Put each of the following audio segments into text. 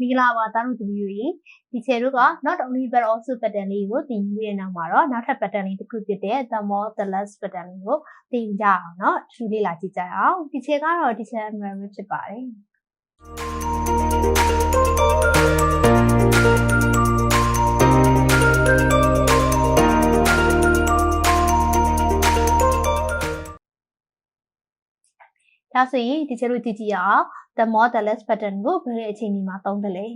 မင်္ဂလာပါသားတို့သမီးတို့ရေဒီချေတို့က not only but also pattern လေးကိုသင်ယူရတဲ့နောက်မှာတော့နောက်ထပ် pattern လေးတစ်ခုဖြစ်တဲ့ the more the less pattern လေးကိုသင်ကြအောင်เนาะထူလေးလာကြည့်ကြအောင်ဒီချေကတော့ဒီချေ memory ဖြစ်ပါတယ် ဒါဆိုရင်ဒီချေတို့ကြည့်ကြည့်အောင် the more the less pattern ကိုဘယ်လိုအချိန်ဒီမှာသုံးသလဲ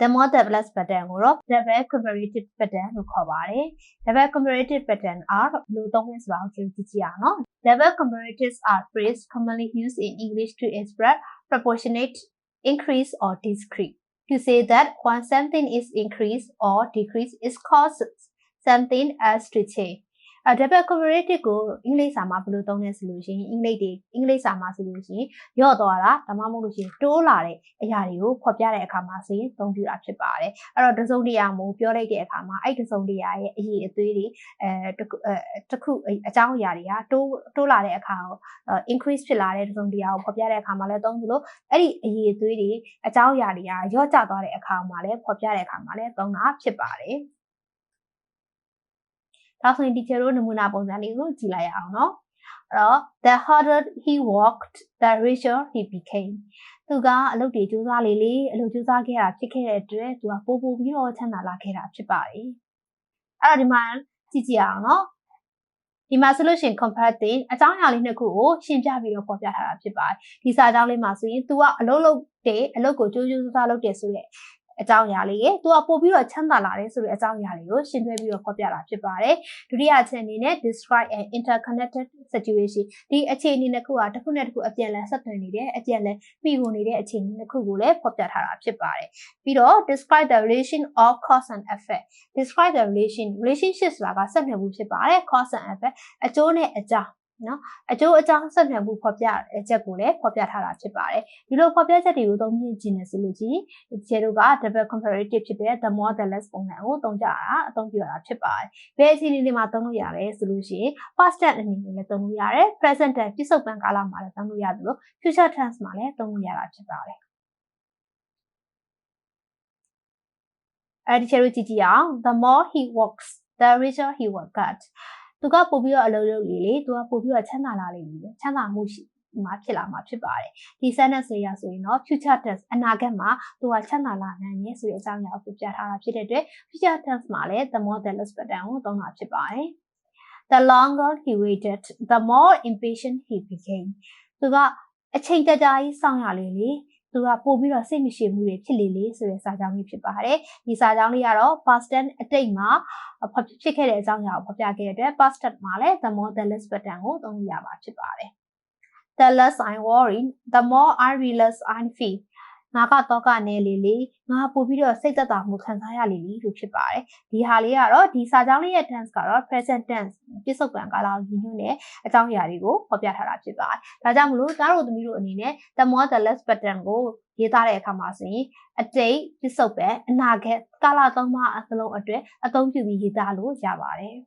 the more the less pattern ကိုတော့ double comparative pattern လို့ခေါ်ပါတယ် double comparative pattern အားဘယ်လိုသုံးလဲဆိုတာကိုကြည့်ကြည့်အောင်နော် double comparatives are phrase commonly used in English to express proportionate increase or decrease to say that when something is increased or decreased is called something else to change အဲ double comparative ကိုအင်္ဂလိပ်စာမှာဘယ်လိုသုံးလဲဆိုလို့ရှိရင်အင်္ဂလိပ်တွေအင်္ဂလိပ်စာမှာဆိုလို့ရှိရင်ရော့သွားတာဒါမှမဟုတ်လို့ရှိရင်တိုးလာတဲ့အရာတွေကိုဖော်ပြတဲ့အခါမှာဆိုရင်သုံးပြတာဖြစ်ပါတယ်အဲ့တော့တစုံတရာမျိုးပြောလိုက်တဲ့အခါမှာအဲ့တစုံတရာရဲ့အရေးအသွေးတွေအဲတခုတခုအကြောင်းအရာတွေကတိုးတိုးလာတဲ့အခါကို increase ဖြစ်လာတဲ့တစုံတရာကိုဖော်ပြတဲ့အခါမှာလည်းသုံးသလိုအဲ့ဒီအရေးအသွေးတွေအကြောင်းအရာတွေကရော့ကျသွားတဲ့အခါမှာလည်းဖော်ပြတဲ့အခါမှာလည်းသုံးတာဖြစ်ပါတယ် ။နောက်ဆိုရင် teacher တို့နမူနာပုံစံလေးကိုကြည့်လိုက်ရအောင်နော်။အဲ့တော့ the harder he worked the richer he became သူကအလုပ်တွေကြိုးစားလေလေအလုပ်ကြိုးစားခဲ့တာဖြစ်ခဲ့တဲ့အတွက်သူကပိုပိုပြီးတော့ချမ်းသာလာခဲ့တာဖြစ်ပါတယ်။အဲ့တော့ဒီမှာကြည့်ကြအောင်နော်။ဒီမှာဆိုလို့ရှိရင် comparative အကြောင်းအရာလေးနှစ်ခုကိုရှင်းပြပြီးတော့ပေါ်ပြထားတာဖြစ်ပါတယ်။ဒီစာကြောင်းလေးမှာဆိုရင် तू ကအလုပ်လုပ်တဲ့အလုပ်ကိုကြိုးကြိုးစားစားလုပ်တယ်ဆိုရက် အကြောင်းအရာလေးရဲ့သူကပို့ပြီးတော့ချမ်းသာလာတယ်ဆိုတဲ့အကြောင်းအရာလေးကိုရှင်းပြပြီးတော့ဖော်ပြတာဖြစ်ပါတယ်ဒုတိယအချက်အနေနဲ့ describe an interconnected situation ဒီအခြေအနေတစ်ခုကတစ်ခုနဲ့တစ်ခုအပြန်အလှန်ဆက်သွယ်နေတဲ့အပြန်အလှန်ပြီးဝင်နေတဲ့အခြေအနေတစ်ခုကိုလည်းဖော်ပြထားတာဖြစ်ပါတယ်ပြီးတော့ describe the relation of cause and effect describe the relation relationship ဆိုတာကဆက်နွယ်မှုဖြစ်ပါတယ် cause and effect အကျိုးနဲ့အကြောင်း နော်အကျိုးအကြောင်းဆက်နွယ်မှုဖော်ပြအချက်ကိုလည်းဖော်ပြထားတာဖြစ်ပါတယ်ဒီလိုဖော်ပြချက်တွေကိုသုံးပြကြည့်နေဆိုလို့ရှိရင်ကျေတို့က double comparative ဖြစ်တဲ့ the more the less ပုံစံကိုသုံးကြတာအသုံးပြုရတာဖြစ်ပါတယ်ဘယ်အခြေအနေတွေမှာသုံးလို့ရလဲဆိုလို့ရှိရင် past tense အနေနဲ့လည်းသုံးလို့ရတယ် present tense ပြစ္ဆုတ်ပံကာလမှာလည်းသုံးလို့ရသလို future tense မှာလည်းသုံးလို့ရတာဖြစ်ပါတယ်အဲဒီချေတို့ကြည့်ကြည့်အောင် the more he works the richer he will get သူကပို့ပြီးတော့အလုပ်လုပ်လေလေသူကပို့ပြီးတော့ချမ်းသာလာလိမ့်မယ်ချမ်းသာမှုရှိမှာဖြစ်လာမှာဖြစ်ပါတယ်ဒီ sentence လေးရဆိုရင်တော့ future tense အနာဂတ်မှာသူကချမ်းသာလာနိုင်တယ်ဆိုတဲ့အကြောင်းအရာကိုပြထားတာဖြစ်တဲ့အတွက် future tense မှာလည်း the more the less pattern ကိုသုံးတာဖြစ်ပါတယ် the longer he waited the more impatient he became သူကအချိန်ကြာကြာကြီးစောင့်ရလေလေ သူကပို့ပြီးတော့စိတ်မရှိမှုတွေဖြစ်လေလေဆိုတဲ့စာကြောင်းလေးဖြစ်ပါတယ်ဒီစာကြောင်းလေးကတော့ past tense အတိတ်မှာဖြစ်ခဲ့တဲ့အကြောင်းအရာကိုဖော်ပြခဲ့တဲ့အတွက် past tense မှာလည်း the more the less pattern ကိုသုံးလို့ရပါဖြစ်ပါတယ် the less I worry the more I realize I feel ငါကတော့ကနေလေလေငါပို့ပြီးတော့စိတ်သက်သာမှုခံစားရလေလေလို့ဖြစ်ပါတယ်ဒီဟာလေးကတော့ဒီစာကြောင်းလေးရဲ့ tense ကတော့ present tense ပြစ္ဆုတ်ကံကာလကိုရည်ညွှန်းတဲ့အကြောင်းအရာတွေကိုဖော်ပြထားတာဖြစ်ပါတယ်ဒါကြောင့်မလို့သားတို့သမီးတို့အနေနဲ့ the more the less pattern ကိုရေးသားတဲ့အခါမှာဆိုရင်အတိတ်ပြစ္ဆုတ်ပဲအနာဂတ်ကာလသုံးပါအစလုံးအတွက်အသုံးပြုပြီးရေးသားလို့ရပါတယ်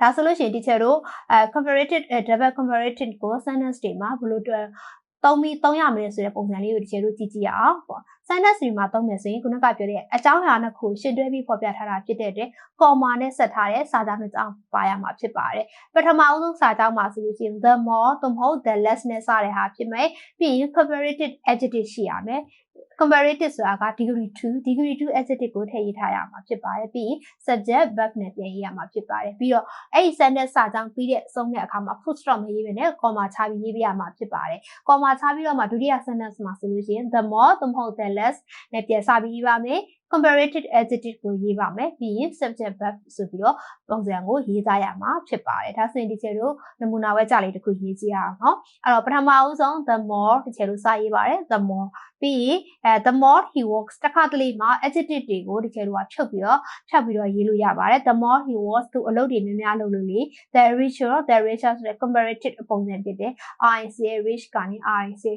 ဒါဆိုလို့ရှိရင် teacher တို့အဲ comparative double comparative ကို sentence တွေမှာဘယ်လို သုံးပြီးသုံးရမလဲဆိုတဲ့ပုံစံလေးကိုဒီကျေတို့ကြည့်ကြည့်အောင်ပေါ့ sentence တွေမှာသုံးမယ်ဆိုရင်ခုနကပြောတဲ့အကြောင်းအရာနှစ်ခုရှင်းတွဲပြီးဖော်ပြထားတာဖြစ်တဲ့အတွက် comma နဲ့ဆက်ထားတဲ့စာကြောင်းနှစ်ကြောင်းပါရမှာဖြစ်ပါတယ်ပထမအဆုံးစာကြောင်းမှာဆိုလို့ရှိရင် the more သို့မဟုတ် the less နဲ့စတဲ့ဟာဖြစ်မယ်ပြီးရင် comparative adjective ရှိရမယ် comparative ဆိုတာက degree 2 degree 2 adjective ကိုထည့်ရေးထားရမှာဖြစ်ပါတယ်ပြီးရင် subject verb နဲ့ပြန်ရေးရမှာဖြစ်ပါတယ်ပြီးတော့အဲ့ဒီ sentence စာကြောင်းပြီးတဲ့အဆုံးတဲ့အခါမှာ full stop မရေးဘဲနဲ့ comma ချပြီးရေးပြရမှာဖြစ်ပါတယ် comma ချပြီးတော့မှဒုတိယ sentence မှာဆိုလို့ရှိရင် the more သို့မဟုတ် the less နဲ့ပြန်စပြီးရေးပါမယ် comparative adjective ကိုရေးပါမယ်ပြီးရင် subject verb ဆိုပြီးတော့ပုံစံကိုရေးသားရမှာဖြစ်ပါတယ်ဒါဆိုရင်ဒီချေတို့နမူနာဝဲကြလေးတစ်ခုရေးကြည့်ရအောင်เนาะအဲ့တော့ပထမဦးဆုံး the more ဒီချေတို့စရေးပါတယ် the more ပြီးရင် အဲ the more he works တစ်ခါတလေမှာ adjective တွေကိုဒီချေတို့ကဖြုတ်ပြီးတော့ဖြတ်ပြီးတော့ရေးလို့ရပါတယ် the more he works သူအလုပ်တွေများများလုပ်လို့လေ the richer the richer ဆိုတဲ့ comparative ပုံစံဖြစ်တယ် I say rich ကနေ I say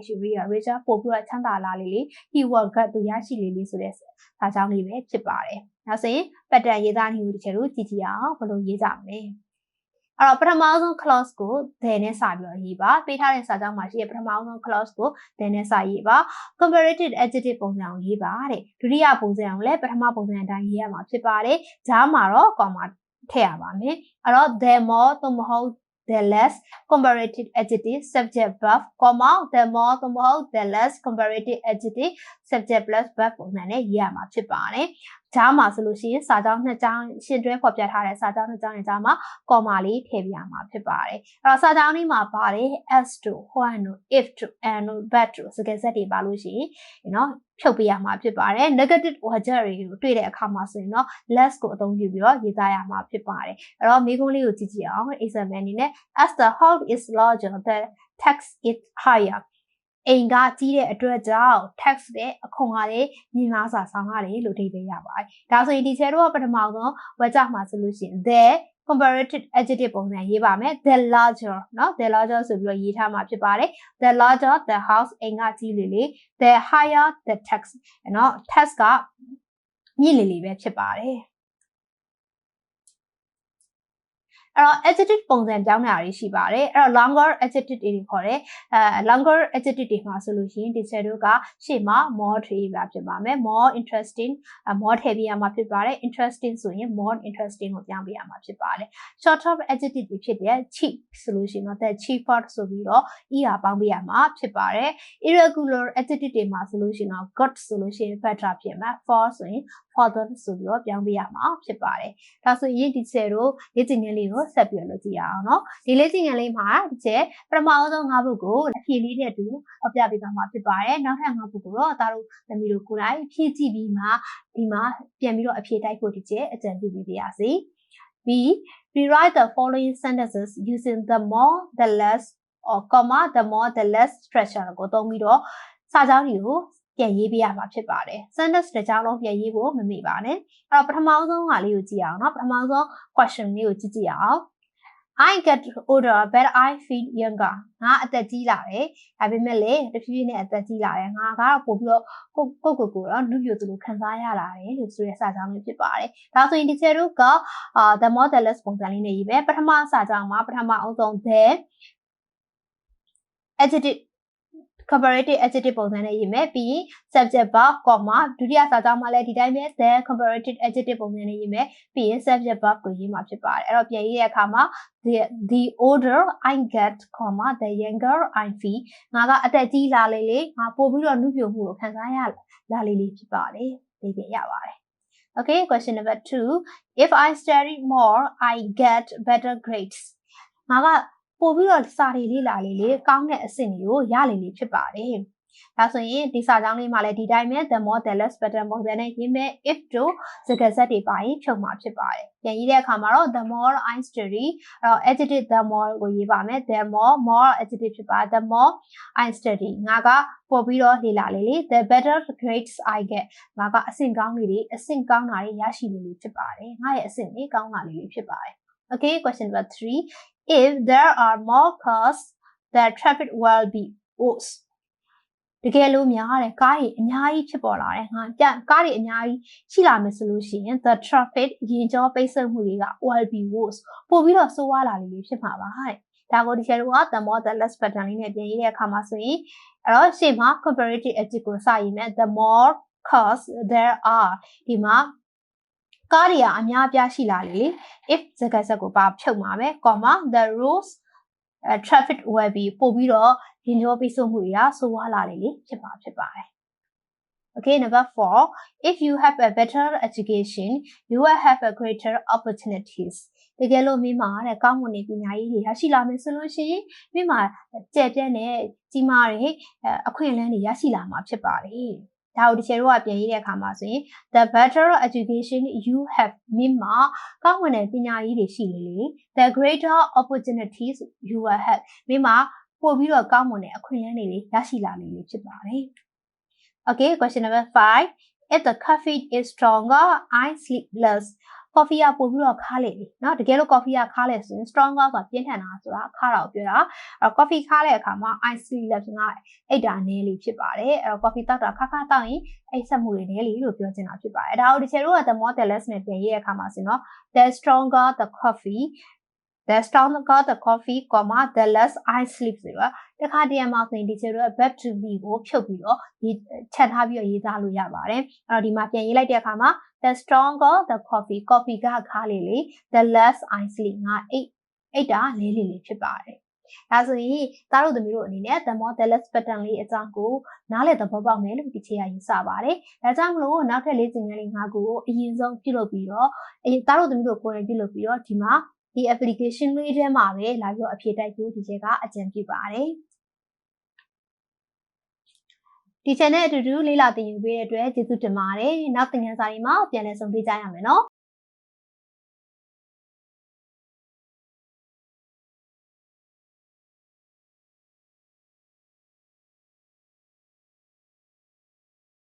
richer ပို့ပြီးတော့ချမ်းသာလာလေလေ he work ကသူရရှိလေလေဆိုတဲ့စာကြောင်းလေးပဲဖြစ်ပါတယ်။နောက်ဆိုရင် pattern ရေးသားနည်းကိုတစ်ချက်လို့ကြည့်ကြည့်အောင်ဘယ်လိုရေးကြမလဲ အဲ့တော့ပထမဆုံး clause ကို there နဲ့စပြီးတော့ရေးပါပေးထားတဲ့စာကြောင်းမှာရှိတဲ့ပထမဆုံး clause ကို there နဲ့စရေးပါ comparative adjective ပုံစံကိုရေးပါတဲ့ဒုတိယပုံစံကိုလည်းပထမပုံစံအတိုင်းရေးရမှာဖြစ်ပါတယ်ဂျားမှာတော့ comma ထည့်ရပါမယ်အဲ့တော့ there more သို့မဟုတ် the less comparative adjective subject verb comma the more သို့မဟုတ် the less comparative adjective subject plus verb ပုံစံနဲ့ရေးရမှာဖြစ်ပါတယ် ဂျားမှာဆိုလို့ရှိရင်စာကြောင်းနှစ်ကြောင်းရှင်တွဲဖော်ပြထားတဲ့စာကြောင်းနှစ်ကြောင်းရဲ့ဂျားမှာကော်မာလေးထည့်ပြရမှာဖြစ်ပါတယ်။အဲ့တော့စာကြောင်းလေးမှာပါတယ် s တို့ one တို့ if တို့ and တို့ but တို့စကားဆက်တွေပါလို့ရှိရင်နော်ဖြုတ်ပေးရမှာဖြစ်ပါတယ်။ negative word တွေကိုတွေ့တဲ့အခါမှာဆိုရင်တော့ less ကိုအသုံးပြုပြီးတော့ရေးသားရမှာဖြစ်ပါတယ်။အဲ့တော့မိကုန်းလေးကိုကြည့်ကြည့်အောင် example အနေနဲ့ as the house is larger the tax is higher အိမ်ကကြီးတဲ့အတွက်ကြောင့် tax နဲ့အခွန်ကလည်းညီမားစွာဆောင်ရတယ်လို့အဓိပ္ပာယ်ရပါတယ်။ဒါဆိုရင်ဒီချဲတော့ပထမဆုံးဝက်ကြမှာဆိုလို့ရှိရင် the comparative adjective ပုံစံရေးပါမယ် the larger เนาะ the larger ဆိုပြီးတော့ရေးထားမှာဖြစ်ပါတယ် the larger the house အိမ်ကကြီးလေလေ the higher the tax เนาะ tax ကမြင့်လေလေပဲဖြစ်ပါတယ် အဲ့တော့ adjective ပုံစံပြောင်းတာတွေရှိပါတယ်အဲ့တော့ longer adjective တွေခေါ်တယ်အဲ longer adjective တွေမှာဆိုလို့ရှိရင် teacher တို့ကရှေ့မှာ more ထည့်ပြဖြစ်ပါမယ် more interesting more ထည့်ပြရမှာဖြစ်ပါတယ် interesting ဆိုရင် more interesting ကိုပြောင်းပြရမှာဖြစ်ပါတယ် short of adjective တွေဖြစ်တဲ့ cheap ဆိုလို့ရှိရင်တော့ the cheaper ဆိုပြီးတော့ er ပေါင်းပြရမှာဖြစ်ပါတယ် irregular adjective တွေမှာဆိုလို့ရှိရင်တော့ good ဆိုလို့ရှိရင် better ဖြစ်မှာ for ဆိုရင် further ဆိုပြီးတော့ပြောင်းပြရမှာဖြစ်ပါတယ်ဒါဆိုရင် teacher တို့လေ့ကျင့်ခန်းလေးကိုဆက်ပြီးတော့ကြည့်ရအောင်နော်ဒီလေ့ကျင့်ခန်းလေးမှာဒီကျဲပထမအဆုံးငါးဘုတ်ကိုအဖြေလေးနဲ့တူအပြပေးသွားမှာဖြစ်ပါတယ်နောက်ထပ်ငါးဘုတ်ကိုတော့သားတို့သမီးတို့ကိုယ်တိုင်ဖြည့်ကြည့်ပြီးမှဒီမှာပြန်ပြီးတော့အဖြေတိုက်ဖို့ဒီကျဲအကြံပြုပေးပါရစေ B rewrite the following sentences using the more the less or comma the more the less structure ကိုသုံးပြီးတော့စာကြောင်းတွေကို ပြန်ရေးပေးရမှာဖြစ်ပါတယ် sentence တစ်ကြောင်းလုံးပြန်ရေးဖို့မမေ့ပါနဲ့အဲ့တော့ပထမဆုံးဟာလေးကိုကြည့်အောင်နော်ပထမဆုံး question လေးကိုကြည့်ကြည့်အောင် I get older but I feel younger ငါအသက်ကြီးလာတယ်ဒါပေမဲ့လေတဖြည်းဖြည်းနဲ့အသက်ကြီးလာတယ်ငါကတော့ပို့ပြီးတော့ကိုကိုကိုကိုတော့နုပြိုသလိုခံစားရလာတယ်လို့ဆိုရဲစာကြောင်းလေးဖြစ်ပါတယ်ဒါဆိုရင်ဒီချေတို့က the modeless ပုံစံလေးနဲ့ရေးပဲပထမစာကြောင်းမှာပထမအုပ်ဆုံး the adjective comparative adjective ပုံစံနဲ့ရေးမယ်ပြီးရင် subject verb comma ဒုတိယစာကြောင်းမှာလည်းဒီတိုင်းပဲ the comparative adjective ပုံစံနဲ့ရေးမယ်ပြီးရင် subject verb ကိုရေးမှာဖြစ်ပါတယ်အဲ့တော့ပြန်ရေးတဲ့အခါမှာ the the older i get comma the younger i feel ငါကအသက်ကြီးလာလေလေငါပို့ပြီးတော့နှုတ်ပြမှုကိုခံစားရလာလေလေဖြစ်ပါတယ်ဒီပြန်ရပါတယ် Okay, question number 2. If I study more, I get better grades. ငါက ပို့ပြီးတော့စာတွေလေးလာလေးလေးကောင်းတဲ့အဆင့်တွေကိုရလေလေဖြစ်ပါတယ်။ဒါဆိုရင်ဒီစာကြောင်းလေးမှာလည်းဒီတိုင်းပဲ the more the less better ပုံစံနဲ့ရေးမယ် if တို့စကားဆက်တွေပါရင်ဖြုတ်မှာဖြစ်ပါတယ်။ပြန်ရေးတဲ့အခါမှာတော့ the more I study အဲ့တော့ adjective the more ကိုရေးပါမယ်။ the more more adjective ဖြစ်ပါ the more I study ငါကပို့ပြီးတော့လေ့လာလေလေ the better grades I get ငါကအဆင့်ကောင်းလေးတွေအဆင့်ကောင်းတာတွေရရှိလေလေဖြစ်ပါတယ်။ငါရဲ့အဆင့်တွေကောင်းတာလေးတွေဖြစ်ပါတယ်။ Okay, question number 3. If there are more cars the traffic will be worse တကယ်လို့များတယ်ကားတွေအများကြီးဖြစ်ပေါ်လာတယ်ငါပြကားတွေအများကြီးရှိလာမယ်ဆိုလို့ရှိရင် the traffic ရင်ကျော်ပိတ်ဆို့မှုတွေက will be worse ပို့ပြီးတော့ဆိုးဝါးလာလိမ့်မယ်ဖြစ်မှာပါတဲ့ဒါကိုဒီချက်တို့က the more the less pattern လေးနဲ့ပြင်ရေးတဲ့အခါမှာဆိုရင်အဲ့တော့ရှေ့မှာ comparative adjective ကိုစရေးမယ် the more cars there are ဒီမှာ ကားတွေကအများအပြားရှိလာလေ if စကားဆက်ကိုပါဖြုတ်မှာပဲ comma the rules uh, traffic will be ပို့ပြီးတော့ရင်ကျော်ပိတ်ဆို့မှုတွေကဆိုးဝါးလာလေလေဖြစ်ပါဖြစ်ပါတယ် Okay, number four, if you have a better education, you will have a greater opportunities. တကယ်လို့မိမာတဲ့ကောင်းမွန်တဲ့ပညာရေးတွေရရှိလာမယ်ဆိုလို့ရှိရင်မိမာကြက်ပြက်နဲ့ကြီးမားတဲ့အခွင့်အလမ်းတွေရရှိလာမှာဖြစ်ပါတယ်။ ဒါကိုဒီချေတို့ကပြန်ရေးတဲ့အခါမှာဆိုရင် the better education you have မြင့်မှာကောင်းမွန်တဲ့ပညာရေးတွေရှိလေလေ the greater opportunities you will have မြင့်မှာပို့ပြီးတော့ကောင်းမွန်တဲ့အခွင့်အလမ်းတွေရရှိလာလေလေဖြစ်ပါတယ် Okay question number 5 if the coffee is stronger i sleep less coffee ကပို့ပြီးတော့ခါလေเนาะတကယ်လို့ coffee ကခါလဲဆိုရင် stronger ဆိုတာပြင်းထန်တာဆိုတာခါတာကိုပြောတာအဲ့တော့ coffee ခါတဲ့အခါမှာ i sleep less ကအိတ်တာနည်းလေးဖြစ်ပါတယ်အဲ့တော့ coffee တောက်တာခါခါတောက်ရင်အိတ်ဆက်မှုတွေနည်းလေးလို့ပြောချင်တာဖြစ်ပါတယ်ဒါကိုဒီချေတို့က the more the less နဲ့ပြန်ရေးတဲ့အခါမှာဆိုတော့ the stronger the coffee the stronger the coffee, comma the less I sleep ဆိုတော့တခါတရံမှာဆိုရင်ဒီချေတော့ verb to be ကိုဖြုတ်ပြီးတော့ဒီချက်ထားပြီးတော့ရေးသားလို့ရပါတယ်အဲ့တော့ဒီမှာပြန်ရေးလိုက်တဲ့အခါမှာ the stronger the coffee coffee ကခါလေးလေး the less I sleep ငါအိတ်အိတ်တာလေးလေးလေးဖြစ်ပါတယ်ဒါဆိုရင်သားတို့သမီးတို့အနေနဲ့ the more the less pattern လေးအကြောင်းကိုနားလည်သဘောပေါက်မယ်လို့ဒီချေရယူဆပါတယ်။ဒါကြောင့်မလို့နောက်ထပ်လေးသင်ခန်းလေး၅ခုကိုအရင်ဆုံးပြုလုပ်ပြီးတော့အရင်သားတို့သမီးတို့ကိုယ်တိုင်ပြုလုပ်ပြီးတော့ဒီမှာဒီ application လေးထဲမှာပဲလာပြီးတော့အဖြေတိုက်ဖို့ဒီချက်ကအကြံပြုပါတယ်။ ဒီ channel အတူတူလေးလာသင်ယူပေးတဲ့အတွက်ကျေးဇူးတင်ပါတယ်။နောက်သင်ခန်းစာတွေမှာပြန်လည်ဆုံတွေ့ကြရမယ်နော်။